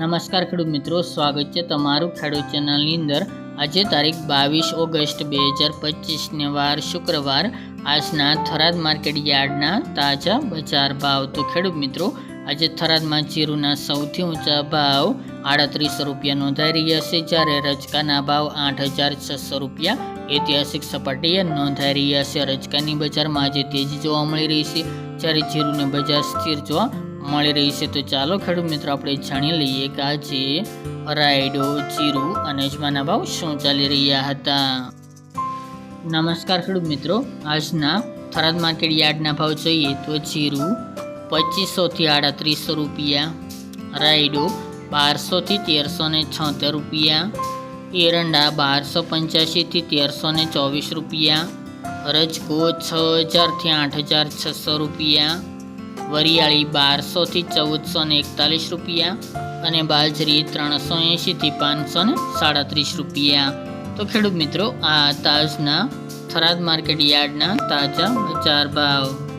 નમસ્કાર ખેડૂત મિત્રો, સ્વાગત છે તમારું ખેડૂત ચેનલની અંદર. આજે તારીખ બાવીસ ઓગસ્ટ બે હજાર પચીસને વાર શુક્રવાર. આજના થરાદ માર્કેટ યાર્ડના તાજા બજાર ભાવ. તો ખેડૂત મિત્રો, આજે થરાદમાં જીરુના સૌથી ઊંચા ભાવ આડત્રીસો રૂપિયા નોંધાઈ રહ્યા છે. જ્યારે રજકાના ભાવ આઠ હજાર છસો રૂપિયા. ઐતિહાસિક સપાટીએ નોંધાઈ રહ્યા છે. રજકાની બજારમાં આજે તેજી જોવા મળી રહી છે. જ્યારે જીરુની બજાર સ્થિર જોવા મળી રહી છે. તો ચાલો ખેડૂત મિત્રો, આપણે જાણી લઈએ કે આજે રાયડો, જીરું અને અજમાના ભાવ શું ચાલી રહ્યા હતા. નમસ્કાર ખેડૂત મિત્રો, આજના થરાદ માર્કેટ યાર્ડના ભાવ જોઈએ તો જીરું પચીસોથી આડત્રીસો રૂપિયા, રાયડો બારસોથી તેરસો ને છોતેર રૂપિયા, એરંડા બારસો પંચ્યાસીથી તેરસો ને ચોવીસ રૂપિયા, રજકો છ હજારથી આઠ હજાર છસો રૂપિયા વરિયાળી બારસોથી ચૌદસો ને એકતાલીસ રૂપિયા અને બાજરી ત્રણસો એંશીથી પાંચસો ને સાડત્રીસ રૂપિયા. તો ખેડૂત મિત્રો, આ તાજના થરાદ માર્કેટ યાર્ડના તાજા બજાર ભાવ.